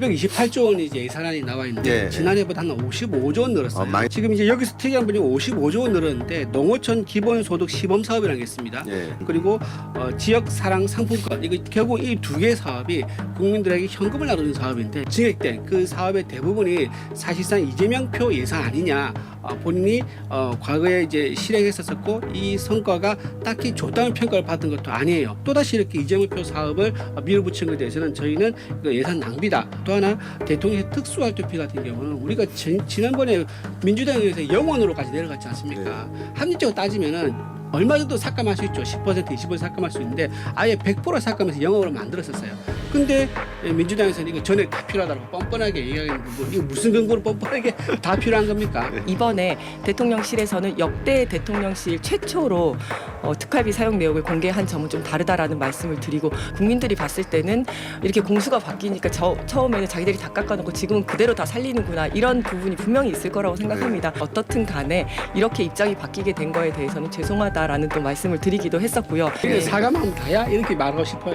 728조 원이 이제 예산안이 나와 있는데 예. 지난해보다 한 55조 원 늘었어요. 어, 많이- 지금 이제 여기서 특이한 분이 55조 원 늘었는데 농어촌 기본소득 시범 사업이라는 게 있습니다. 예. 그리고 어, 지역 사랑 상품권 이거 결국 이 두 개의 사업이 국민들에게 현금을 나누는 사업인데 진행된 그 사업의 대부분이 사실상 이재명 표 예산 아니냐 어, 본인이 어, 과거에 이제 실행했었었고 이 성과가 딱히 좋다는 평가를 받은 것도 아니에요. 또다시 이렇게 이재명 표 사업을 어, 밀어붙인 것에 대해서는 저희는 이거 예산 낭비다. 또 하나 대통령의 특수활동비 같은 경우는 우리가 지, 지난번에 민주당에서 영원으로까지 내려갔지 않습니까? 합리적으로 따지면은 얼마 정도 삭감할 수 있죠. 10% 20% 삭감할 수 있는데 아예 100% 삭감해서 영업으로 만들었었어요. 근데 민주당에서는 이거 전액 다 필요하다고 뻔뻔하게 얘기하는 거 이거 무슨 근거로 뻔뻔하게 다 필요한 겁니까? 이번에 대통령실에서는 역대 대통령실 최초로 어, 특활비 사용 내역을 공개한 점은 좀 다르다라는 말씀을 드리고 국민들이 봤을 때는 이렇게 공수가 바뀌니까 저, 처음에는 자기들이 다 깎아놓고 지금은 그대로 다 살리는구나 이런 부분이 분명히 있을 거라고 생각합니다. 어떻든 간에 이렇게 입장이 바뀌게 된 거에 대해서는 죄송하다라는 또 말씀을 드리기도 했었고요. 이게 사과만 다야? 이렇게 말하고 싶어요.